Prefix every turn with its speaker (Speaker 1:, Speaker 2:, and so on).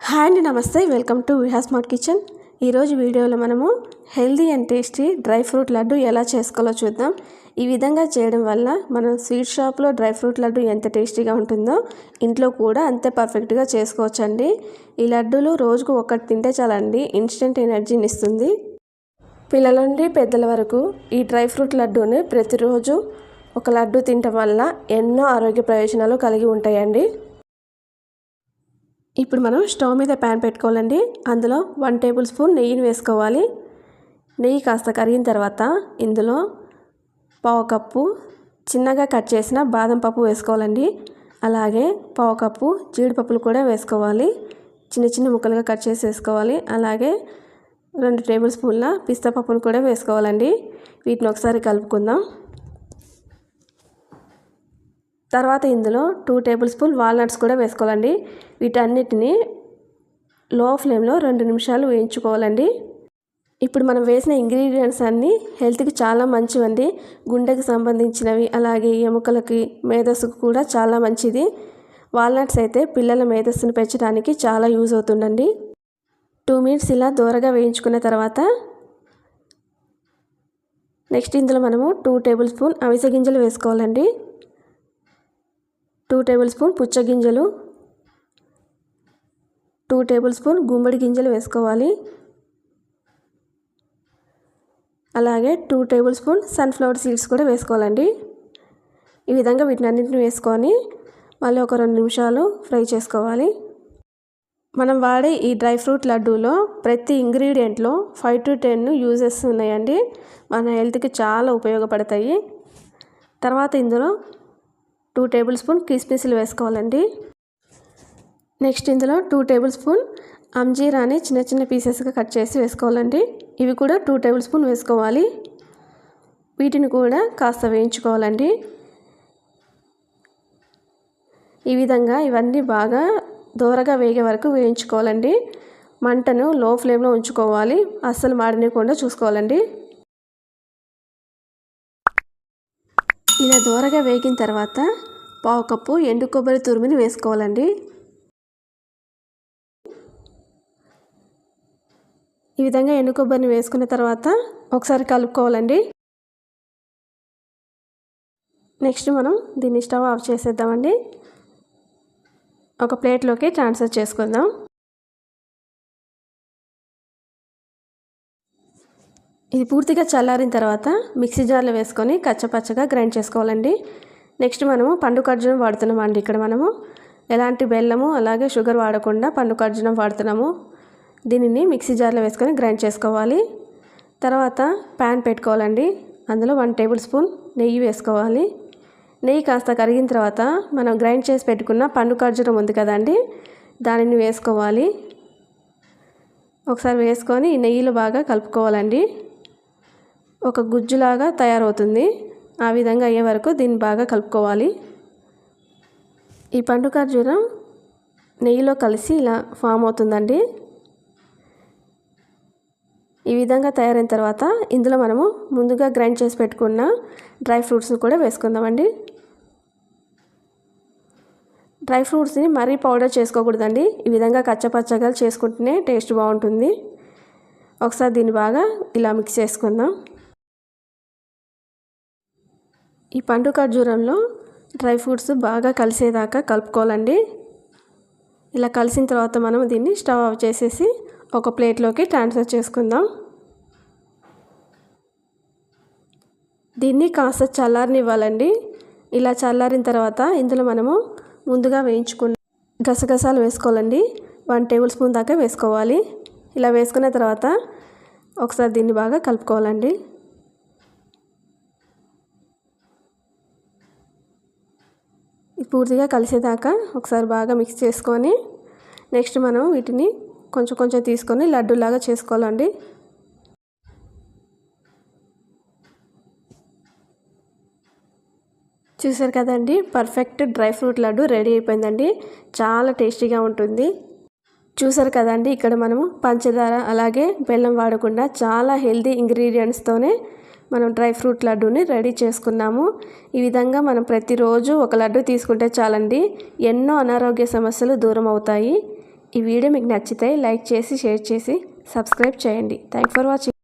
Speaker 1: Hi అండి నమస్తే. Welcome to Viha smart kitchen. ఈరోజు వీడియోలో మనము healthy and tasty dry fruit laddu ఎలా చేసుకోవాలో చూద్దాం. ఈ విధంగా చేయడం వల్ల మనం స్వీట్ షాప్లో డ్రై ఫ్రూట్ లడ్డు ఎంత టేస్టీగా ఉంటుందో ఇంట్లో కూడా అంతే పర్ఫెక్ట్గా చేసుకోవచ్చండి. ఈ లడ్డూలు రోజుకు ఒకటి తింటే చాలండి ఇన్స్టెంట్ ఎనర్జీని ఇస్తుంది పిల్లల నుండి పెద్దల వరకు ఈ డ్రై ఫ్రూట్ లడ్డూని ప్రతిరోజు ఒక లడ్డు తినటం వల్ల ఎన్నో ఆరోగ్య ప్రయోజనాలు కలిగి ఉంటాయండి. ఇప్పుడు మనం స్టవ్ మీద ప్యాన్ పెట్టుకోవాలండి. అందులో వన్ టేబుల్ స్పూన్ నెయ్యిని వేసుకోవాలి. నెయ్యి కాస్త కరిగిన తర్వాత ఇందులో పావు కప్పు చిన్నగా కట్ చేసిన బాదం పప్పు వేసుకోవాలండి. అలాగే పావు కప్పు జీడిపప్పులు కూడా వేసుకోవాలి. చిన్న చిన్న ముక్కలుగా కట్ చేసి వేసుకోవాలి. అలాగే రెండు టేబుల్ స్పూన్ల పిస్తా పప్పును కూడా వేసుకోవాలండి. వీటిని ఒకసారి కలుపుకుందాం. తర్వాత ఇందులో టూ టేబుల్ స్పూన్ వాల్నట్స్ కూడా వేసుకోవాలండి. వీటన్నిటిని లో ఫ్లేమ్లో రెండు నిమిషాలు వేయించుకోవాలండి. ఇప్పుడు మనం వేసిన ఇంగ్రీడియంట్స్ అన్నీ హెల్త్కి చాలా మంచివండి. గుండెకి సంబంధించినవి అలాగే ఎముకలకి మేధస్సుకు కూడా చాలా మంచిది. వాల్నట్స్ అయితే పిల్లల మేధస్సును పెంచడానికి చాలా యూజ్ అవుతుందండి. టూ మినిట్స్ ఇలా దూరగా వేయించుకున్న తర్వాత నెక్స్ట్ ఇందులో మనము టూ టేబుల్ స్పూన్ అవిసె గింజలు వేసుకోవాలండి. టూ టేబుల్ స్పూన్ పుచ్చగింజలు టూ టేబుల్ స్పూన్ గుమ్మడి గింజలు వేసుకోవాలి. అలాగే two table spoon sunflower seeds కూడా వేసుకోవాలండి. ఈ విధంగా వీటిని అన్నింటిని వేసుకొని మళ్ళీ ఒక రెండు నిమిషాలు ఫ్రై చేసుకోవాలి. మనం వాడే ఈ డ్రై ఫ్రూట్ లడ్డూలో ప్రతి ఇంగ్రీడియంట్లో ఫైవ్ టు టెన్ యూజెస్ ఉన్నాయండి. మన హెల్త్కి చాలా ఉపయోగపడతాయి. తర్వాత ఇందులో టూ టేబుల్ స్పూన్ కిస్మిస్లు వేసుకోవాలండి. నెక్స్ట్ ఇందులో టూ టేబుల్ స్పూన్ అంజీరాని చిన్న చిన్న పీసెస్గా కట్ చేసి వేసుకోవాలండి. ఇవి కూడా టూ టేబుల్ స్పూన్ వేసుకోవాలి. వీటిని కూడా కాస్త వేయించుకోవాలండి. ఈ విధంగా ఇవన్నీ బాగా దూరగా వేగే వరకు వేయించుకోవాలండి. మంటను లో ఫ్లేమ్లో ఉంచుకోవాలి. అస్సలు మాడినకుండా చూసుకోవాలండి. ఇలా దూరగా వేగిన తర్వాత పావు కప్పు ఎండు కొబ్బరి తురిమిని వేసుకోవాలండి. ఈ విధంగా ఎండు కొబ్బరిని వేసుకున్న తర్వాత ఒకసారి కలుపుకోవాలండి. నెక్స్ట్ మనం దీన్ని స్టవ్ ఆఫ్ చేసేద్దామండి. ఒక ప్లేట్లోకి ట్రాన్స్ఫర్ చేసుకుందాం. ఇది పూర్తిగా చల్లారిన తర్వాత మిక్సీ జార్లో వేసుకొని కచ్చపచ్చగా గ్రైండ్ చేసుకోవాలండి. నెక్స్ట్ మనము పండు ఖర్జూరం వాడుతున్నాం అండి ఇక్కడ మనము ఎలాంటి బెల్లము అలాగే షుగర్ వాడకుండా పండు ఖర్జూరం వాడుతున్నాము. దీనిని మిక్సీ జార్లో వేసుకొని గ్రైండ్ చేసుకోవాలి. తర్వాత ప్యాన్ పెట్టుకోవాలండి. అందులో వన్ టేబుల్ స్పూన్ నెయ్యి వేసుకోవాలి. నెయ్యి కాస్త కరిగిన తర్వాత మనం గ్రైండ్ చేసి పెట్టుకున్న పండు ఖర్జూరం ఉంది కదండి దానిని వేసుకోవాలి. ఒకసారి వేసుకొని నెయ్యిలో బాగా కలుపుకోవాలండి. ఒక గుజ్జులాగా తయారవుతుంది. ఆ విధంగా అయ్యే వరకు దీన్ని బాగా కలుపుకోవాలి. ఈ పండు ఖర్జూరం నెయ్యిలో కలిసి ఇలా ఫామ్ అవుతుందండి. ఈ విధంగా తయారైన తర్వాత ఇందులో మనము ముందుగా గ్రైండ్ చేసి పెట్టుకున్న డ్రై ఫ్రూట్స్ని కూడా వేసుకుందామండి. డ్రై ఫ్రూట్స్ని మరీ పౌడర్ చేసుకోకూడదండి. ఈ విధంగా కచ్చపచ్చగా చేసుకుంటేనే టేస్ట్ బాగుంటుంది. ఒకసారి దీన్ని బాగా ఇలా మిక్స్ చేసుకుందాం. ఈ పండు ఖర్జూరంలో డ్రై ఫ్రూట్స్ బాగా కలిసేదాకా కలుపుకోవాలండి. ఇలా కలిసిన తర్వాత మనం దీన్ని స్టవ్ ఆఫ్ చేసేసి ఒక ప్లేట్లోకి ట్రాన్స్ఫర్ చేసుకుందాం. దీన్ని కాస్త చల్లారనివ్వాలండి. ఇలా చల్లారిన తర్వాత ఇందులో మనము ముందుగా వేయించుకున్న గసగసాలు వేసుకోవాలండి. వన్ టేబుల్ స్పూన్ దాకా వేసుకోవాలి. ఇలా వేసుకున్న తర్వాత ఒకసారి దీన్ని బాగా కలుపుకోవాలండి. పూర్తిగా కలిసేదాకా ఒకసారి బాగా మిక్స్ చేసుకొని నెక్స్ట్ మనం వీటిని కొంచెం కొంచెం తీసుకొని లడ్డూలాగా చేసుకోవాలండి. చూసారు కదండి perfect dry fruit laddu ready అయిపోయిందండి. చాలా టేస్టీగా ఉంటుంది. చూసారు కదండి ఇక్కడ మనము పంచదార అలాగే బెల్లం వాడకుండా చాలా హెల్తీ ఇంగ్రీడియంట్స్తోనే మనం డ్రై ఫ్రూట్ లడ్డూని రెడీ చేసుకున్నాము. ఈ విధంగా మనం ప్రతిరోజు ఒక లడ్డు తీసుకుంటే చాలండి. ఎన్నో అనారోగ్య సమస్యలు దూరం అవుతాయి. ఈ వీడియో మీకు నచ్చితే లైక్ చేసి షేర్ చేసి సబ్స్క్రైబ్ చేయండి. Thank for watching.